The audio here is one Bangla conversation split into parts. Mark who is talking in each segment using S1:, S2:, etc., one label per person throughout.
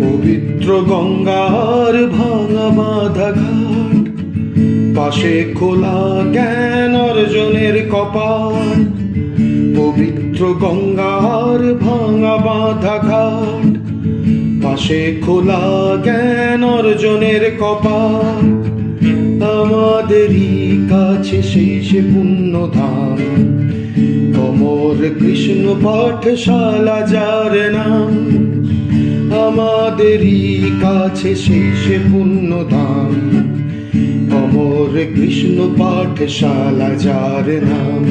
S1: পবিত্র গঙ্গার ভাঙা বাঁধা ঘাট, পাশে খোলা জ্ঞান অর্জনের কপাট, পবিত্র গঙ্গার ভাঙা বাঁধা ঘাট, পাশে খোলা জ্ঞান অর্জনের কপাল আমাদেরই কাছে সে পুণ্য ধাম কৃষ্ণ পাঠশালা যার নাম, আমাদেরই কাছে সেই সে পুণ্য ধাম অমর কৃষ্ণ পাঠশালা যার নাম।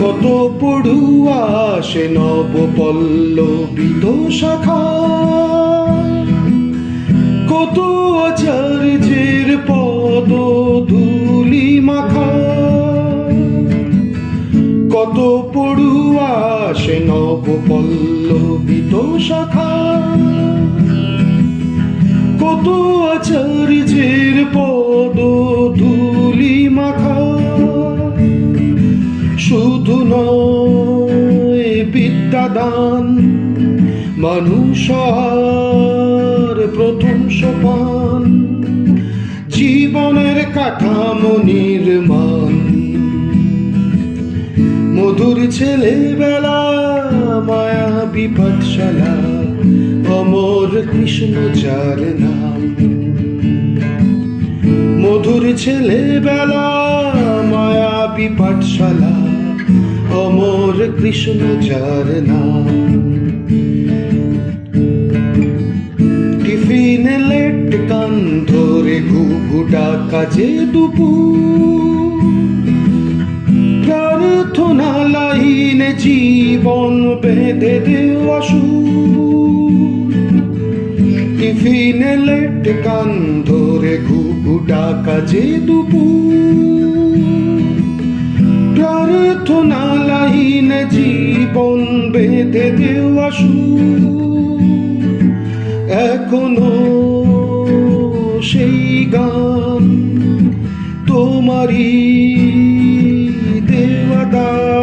S1: কত পড়ুয়া সে নব পল্লবিত শাখা কত আচার্যের পদ ধুলি মাখা কত পড়ুয়া সে নব পল্লবিত শাখা। কত আচার্যের পদ ধুলি মাখা। শুধু নয় বিদ্যাদান, মানুষ প্রথম সোপান। জীবনের কাঠামো নির্মাণ মধুর ছেলেবেলা, মায়া বিপাঠশালা অমর কৃষ্ণ যার নাম। মধুর ছেলেবেলা, মায়া বিপাঠশালা অমর কৃষ্ণ যার নাম। টিফিনে লেট কান ধরে ঘুঘুটা কাজে দুপুর। প্রার্থনা লাইনে জীবন বেঁধে দেওয়া সুর টিফিনে লেট কান ধরে ঘুঘুটা কাজে দুপুর। প্রার্থনা জীবন বেঁধে দেওয়া সুর এখনও সেই গান তোমারই দেওয়াদান হে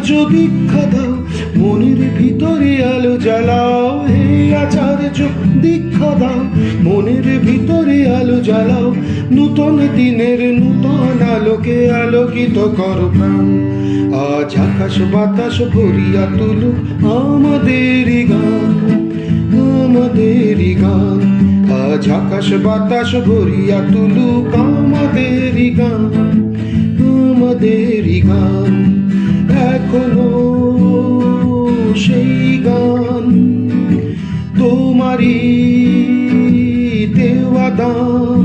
S1: আচার্য দীক্ষা দাও, মনের ভিতরে আলো জ্বালাও, হে আচার্য, দীক্ষা দাও, মনের ভিতরে আলো জ্বালাও, নূতন দিনের নূতন আলোকে আলোকিত কর প্রাণ। আজ আকাশ বাতাস ভরিয়া তুলুক আমাদেরই গান আমাদেরই গান। আজ আকাশ বাতাস ভরিয়া তুলুক আমাদেরই গান আমাদেরই গান। এখনও সেই গান। তোমারই দেওয়া দান।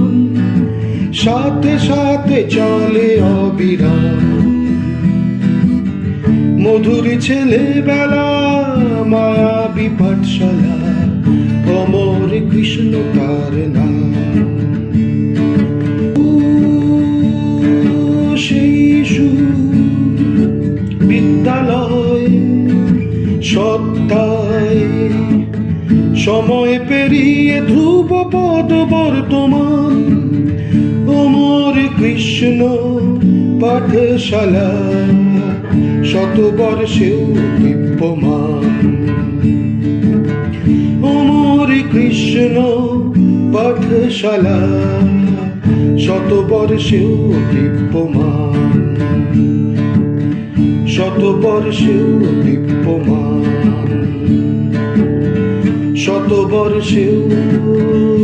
S1: সাথে সাথে চলে অবিরাম। মধুর ছেলেবেলা মায়া বিপাঠশালা সময় পেরিয়ে ধ্রুব পদ বর্তমান। অমর কৃষ্ণ পাঠশালা, শতবর্ষেও দিব্যমান অমর কৃষ্ণ পাঠশালা, শতবর্ষেও দিব্যমান শতবর্ষেও দিব্যমান শতবর্ষেও।